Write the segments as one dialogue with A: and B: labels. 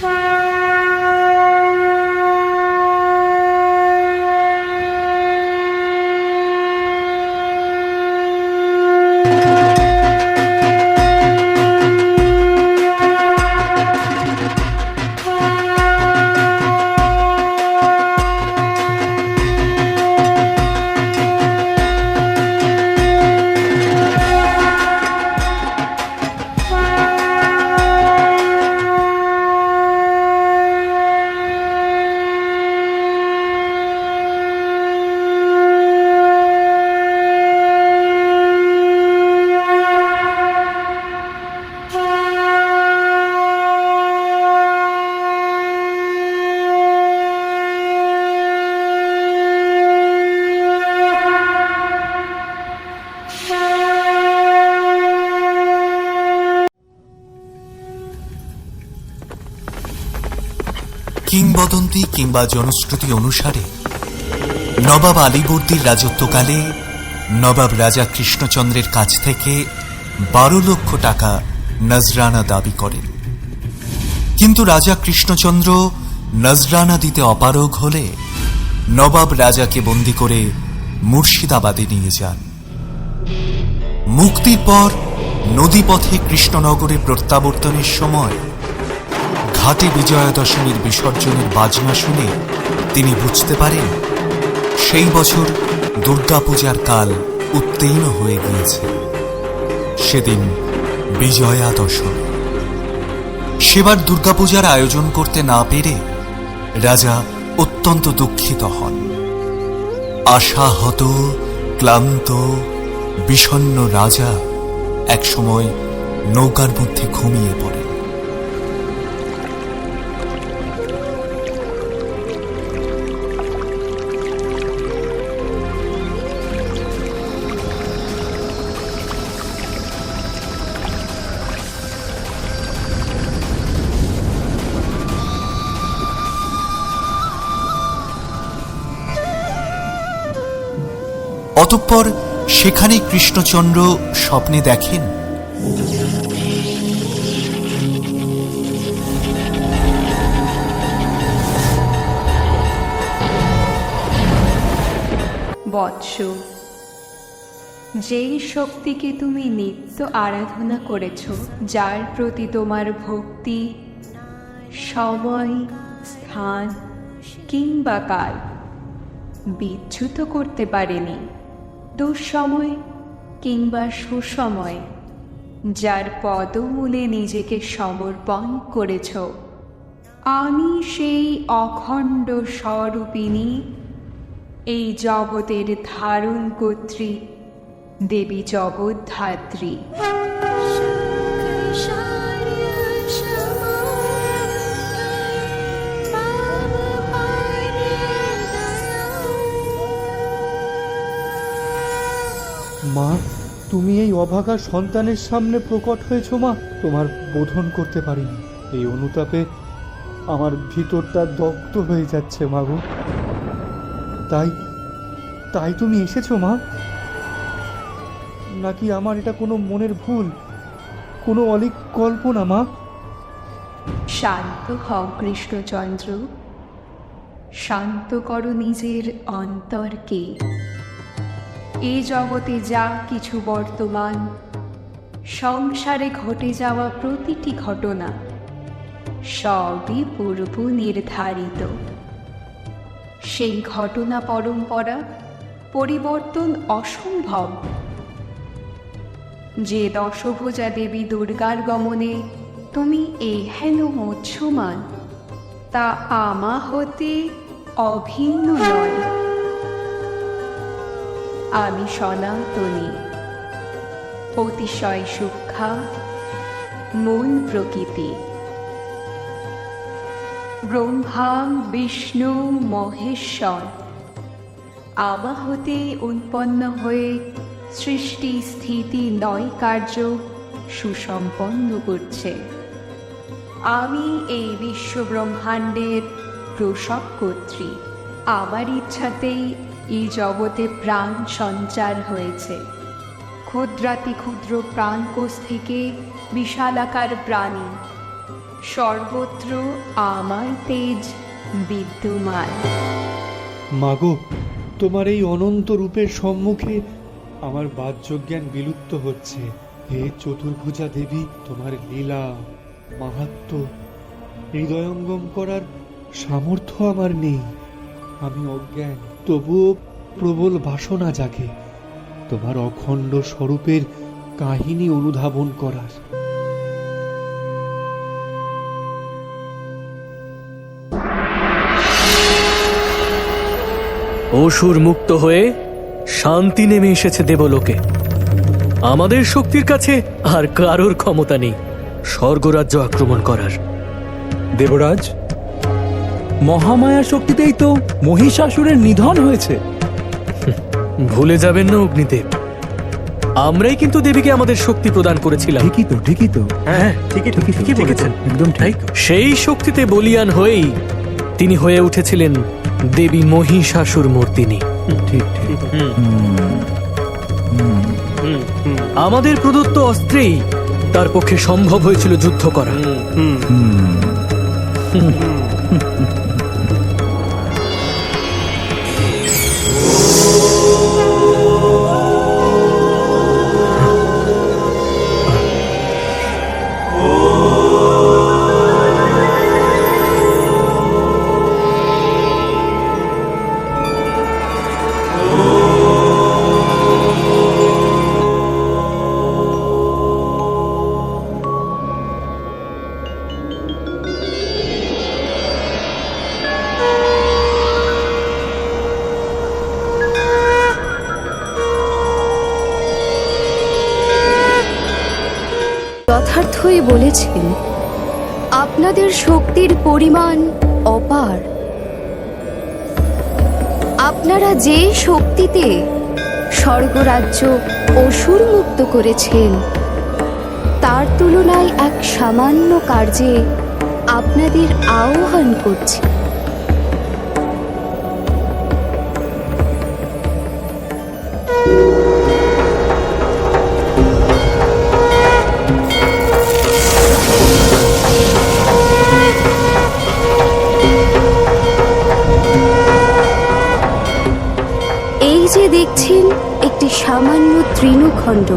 A: Bye. কিংবদন্তি কিংবা জনশ্রুতি অনুসারে, নবাব আলীবর্দীর রাজত্বকালে নবাব রাজা কৃষ্ণচন্দ্রের কাছ থেকে বারো লক্ষ টাকা নজরানা দাবি করেন। কিন্তু রাজা কৃষ্ণচন্দ্র নজরানা দিতে অপারগ হলে নবাব রাজাকে বন্দি করে মুর্শিদাবাদে নিয়ে যান। মুক্তির পর নদীপথে কৃষ্ণনগরে প্রত্যাবর্তনের সময় ঘাটে বিজয়া দশমীর বিসর্জনের বাজনা শুনে তিনি বুঝতে পারেন, সেই বছর দুর্গাপূজার কাল উত্তীর্ণ হয়ে গিয়েছে। সেদিন বিজয়া দশমী সেবার দুর্গাপূজার আয়োজন করতে না পেরে রাজা অত্যন্ত দুঃখিত হন। আশাহত, ক্লান্ত, বিষণ্ণ রাজা একসময় নৌকার মধ্যে ঘুমিয়ে পড়েন। অতঃপর সেখানে কৃষ্ণচন্দ্র স্বপ্নে দেখেন।
B: বৎস, যেই শক্তিকে তুমি নিত্য আরাধনা করেছ, যার প্রতি তোমার ভক্তি, সময়, স্থান কিংবা কাল বিচ্যুত করতে পারেনি। দুঃসময় কিংবা সুসময়, যার পদমূলে নিজেকে সমর্পণ করেছ। আমি সেই অখণ্ড স্বরূপিণী, এই জগতের ধারণ কর্ত্রী, দেবী জগদ্ধাত্রী।
C: তুমি এই অভাগা সন্তানের সামনে প্রকট হয়েছ মা। তোমার বোধন করতে পারিনি। এই অনুতাপে আমার ভিতরটা দগ্ধ হয়ে যাচ্ছে মা গো তাই তাই তুমি এসেছ মা? নাকি আমার এটা কোনো মনের ভুল? কোনো অলিক কল্পনা মা?
B: শান্ত হও কৃষ্ণচন্দ্র। শান্ত করো নিজের অন্তরকে। এ জগতে যা কিছু বর্তমান, সংসারে ঘটে যাওয়া প্রতিটি ঘটনা সবই পূর্ব নির্ধারিত সেই ঘটনা পরম্পরা, পরিবর্তন অসম্ভব। যে দশভুজা দেবী দুর্গার গমনে তুমি এই হেন মৎস্যমান তা আমা হতে অভিন্ন নয়। আমি সনাতনী। অতিশয় সূক্ষা মূল প্রকৃতি। ব্রহ্মা বিষ্ণু মহেশ্বর। আমা হতে উৎপন্ন হয়ে সৃষ্টি স্থিতি নয় কার্য সুসম্পন্ন করছে। আমি এই বিশ্ব ব্রহ্মাণ্ডের প্রসব কর্ত্রী। আমার ইচ্ছাতেই এই জগতে প্রাণ সঞ্চার হয়েছে। ক্ষুদ্রাতি ক্ষুদ্র প্রাণকোষ থেকে বিশালাকার প্রাণী, সর্বত্র আমার তেজ বিদ্যমান।
C: মাগো, তোমার এই অনন্ত রূপের সম্মুখে আমার বাহ্যজ্ঞান বিলুপ্ত হচ্ছে। হে চতুর্ভুজা দেবী, তোমার লীলা, মাহাত্ম, হৃদয়ঙ্গম করার সামর্থ্য আমার নেই। আমি অজ্ঞান। তবুও প্রবল বাসনা জাগে তোমার অখণ্ড স্বরূপের কাহিনী অনুধাবন করার।
D: অসুর মুক্ত হয়ে শান্তি নেমে এসেছে দেবলোকে। আমাদের শক্তির কাছে আর কারোর ক্ষমতা নেই। স্বর্গরাজ্য আক্রমণ করার।
E: দেবরাজ মহামায়ার শক্তিতেই তো মহিষাসুরের নিধন হয়েছে।
D: ভুলে যাবেন না অগ্নিদেব। আমরাই কিন্তু দেবীকে আমাদের শক্তি প্রদান করেছিলাম।
E: ঠিকই তো ঠিকই তো।
D: হ্যাঁ ঠিকই
E: ঠিকই
D: ঠিকই বলেছেন।
E: একদম ঠিক।
D: সেই শক্তিতে বলিয়ান হয়েই তিনি হয়ে উঠেছিলেন দেবী মহিষাসুর মূর্তিনী।
E: ঠিক ঠিক।
D: আমাদের প্রদত্ত অস্ত্রেই তার পক্ষে সম্ভব হয়েছিল যুদ্ধ করা।
F: যথার্থই বলেছেন, আপনাদের শক্তির পরিমাণ অপার। আপনারা যে শক্তিতে স্বর্গরাজ্য অসুর মুক্ত করেছেন, তার তুলনায় এক সামান্য কার্যে আপনাদের আহ্বান করছি। সামান্য তৃণখণ্ড।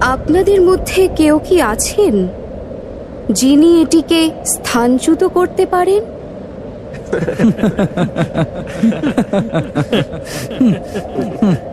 F: আপনাদের মধ্যে কেউ কি আছেন? যিনি এটিকে স্থানচ্যুত করতে পারেন?
D: হে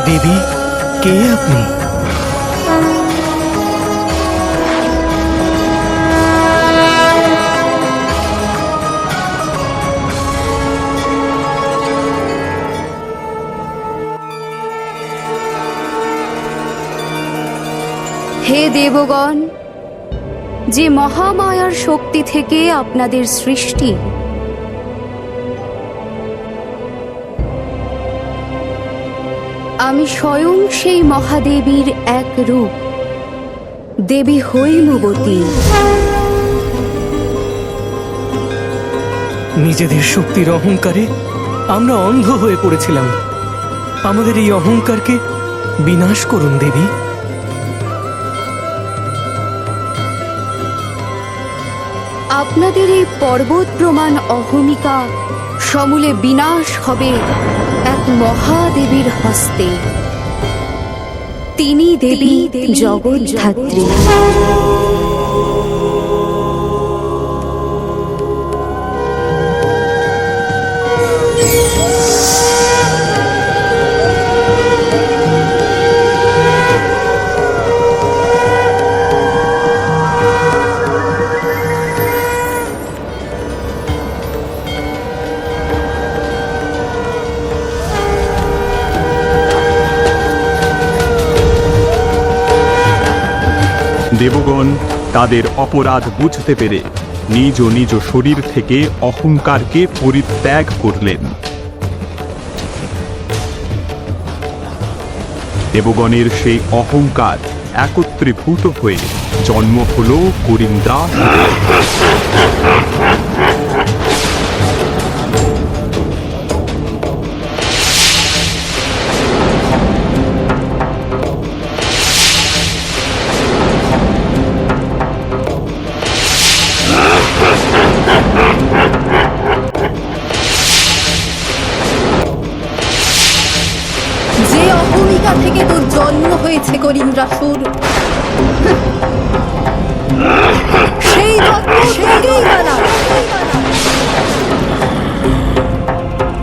D: দেবী কে আপনি?
F: হে দেবগণ যে মহামায়ার শক্তি থেকে আপনাদের সৃষ্টি আমি স্বয়ং সেই মহাদেবীর এক রূপ। দেবী হৈমবতী
D: নিজেদের শক্তির অহংকারে আমরা অন্ধ হয়ে পড়েছিলাম। আমাদের এই অহংকারকে বিনাশ করুন দেবী।
F: আপনাদের এই পর্বত প্রমাণ অহমিকা সমূলে বিনাশ হবে মহাদেবীর হস্তে। তিনি দেবী জগৎধাত্রী
G: দেবগণ তাদের অপরাধ বুঝতে পেরে নিজ নিজ শরীর থেকে অহংকারকে পরিত্যাগ করলেন। দেবগণের সেই অহংকার একত্রীভূত হয়ে জন্ম হল
F: করিন্দা অহমিকা থেকে তোর জন্ম হয়েছে করিন্দ্রাসুর সেই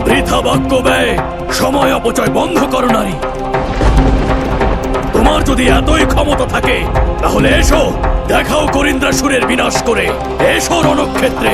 D: বৃথা বাক্য ব্যয়, সময় অপচয় বন্ধ করো নারী। তোমার যদি এতই ক্ষমতা থাকে, তাহলে এসো, দেখাও করিন্দ্রাসুরের বিনাশ করে। এসো রণক্ষেত্রে।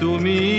H: তুমি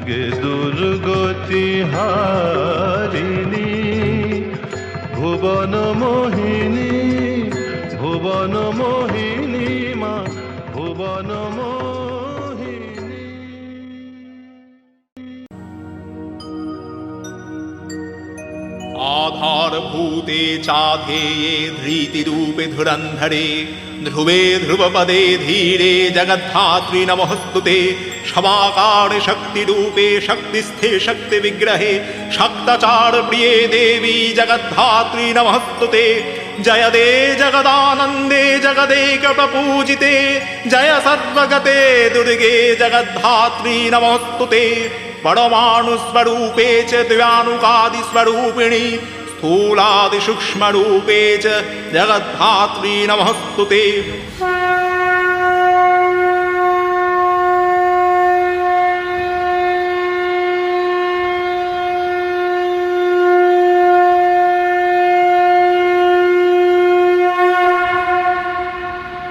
H: যুগে দুর্গতি হারিণী ভুবন মোহিনী ভুবন মোহিনী মা, ভুবন মোহিনী।
I: আধার ভূতে চাধে ধৃতি রূপে ধুরন্ধরে ध्रुवपदे धीरे जगद्धात्री नमोऽस्तु ते क्षमाकारे शक्तिरूपे शक्तिस्थे शक्तिविग्रहे शक्तचारप्रिये देवी जगद्धात्री नमोऽस्तु ते जय दे जगदानन्दे जगदेकप्रपूजिते जय सर्वगते दुर्गे जगद्धात्री नमोऽस्तु ते परमाणुस्वरूपे च द्व्यानुकादिस्वरूपिणि स्थूलादिसूक्ष्मरूपे च जगद्धात्री नमस्तु ते